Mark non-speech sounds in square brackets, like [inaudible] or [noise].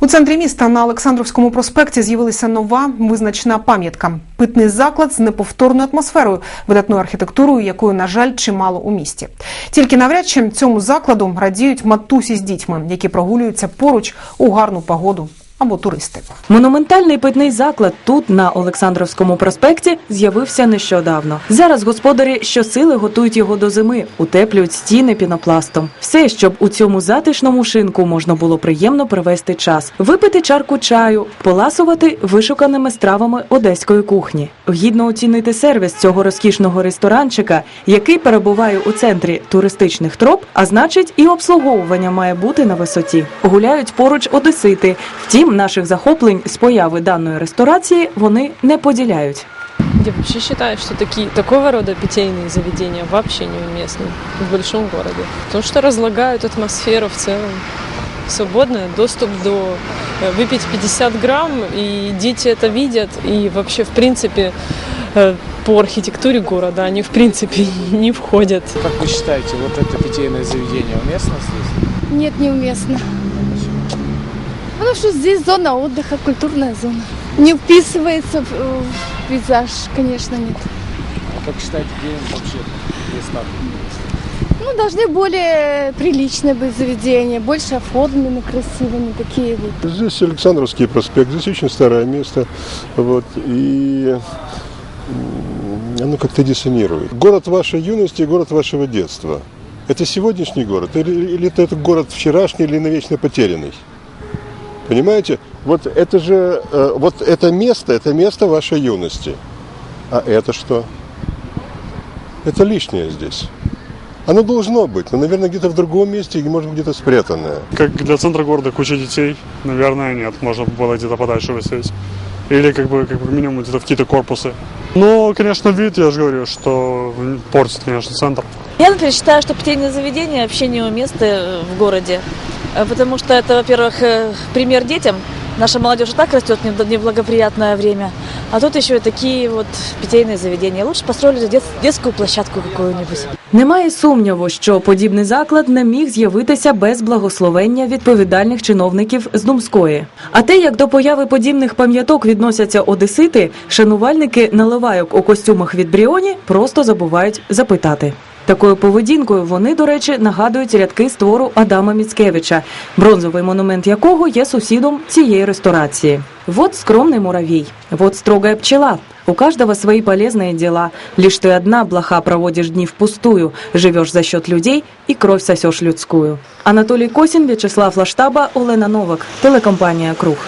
У центрі міста на Олександровському проспекті з'явилася нова визначна пам'ятка питний заклад з неповторною атмосферою, видатною архітектурою, якою, на жаль, чимало у місті. Тільки навряд чи цьому закладу радіють матусі з дітьми, які прогулюються поруч у гарну погоду або туристи. Монументальний питний заклад тут, на Олександровському проспекті, з'явився нещодавно. Зараз господарі щосили готують його до зими, утеплюють стіни пінопластом. Все, щоб у цьому затишному шинку можна було приємно провести час, випити чарку чаю, поласувати вишуканими стравами одеської кухні, гідно оцінити сервіс цього розкішного ресторанчика, який перебуває у центрі туристичних троп, а значить, і обслуговування має бути на висоті. Гуляють поруч одесити. Втім, наших захоплень з появи даної ресторації вони не поділяють. Я вообще считаю, что такие, такого рода питейные заведения вообще неуместны в большом городе. Потому что разлагают атмосферу в целом. Свободный доступ до э, выпить 50 грамм, и дети это видят, и вообще, в принципе, э, по архитектуре города они, в принципе, [laughs] не входят. Как вы считаете, вот это питейное заведение уместно здесь? Нет, неуместно. Потому что здесь зона отдыха, культурная зона. Не вписывается в, э, в пейзаж, конечно, нет. А как считаете, где вообще места? Ну, должны более приличные быть заведения, больше оформлены, красиво, не такие вот. Здесь Александровский проспект, здесь очень старое место, вот, и оно как-то диссонирует. Город вашей юности город вашего детства. Это сегодняшний город или, или это, это город вчерашний или навечно потерянный? Понимаете? Вот это же, э, вот это место, это место вашей юности. А это что? Это лишнее здесь. Оно должно быть, но, наверное, где-то в другом месте, и, может быть, где-то спрятанное. Как для центра города куча детей, наверное, нет. Можно было где-то подальше выставить. Или как бы, как бы минимум где-то в какие-то корпусы. Но, конечно, вид, я же говорю, что портит, конечно, центр. Я, например, считаю, что питейные заведения вообще неуместны в городе. Э, Потому что это, во-первых, э, пример детям. Наша молодежь и так растет в неб- неблагоприятное время. А тут еще и такие вот питейные заведения. Лучше построили дет- детскую площадку какую-нибудь. Немає сумніву, що подібний заклад не міг з'явитися без благословення відповідальних чиновників з Думської. А те, як до появи подібних пам'яток відносяться одесити, шанувальники наливайок у костюмах від Бріоні просто забувають запитати. Такою поведінкою вони, до речі, нагадують рядки з твору Адама Міцкевича, бронзовий монумент якого є сусідом цієї ресторації. Вот скромный муравей, вот строгая пчела. У каждого свои полезные дела. Лишь ты одна, блоха, проводишь дни впустую, живешь за счет людей и кровь сосешь людскую. Анатолий Косин, Вячеслав Лаштаба, Олена Новак, телекомпанія «Круг».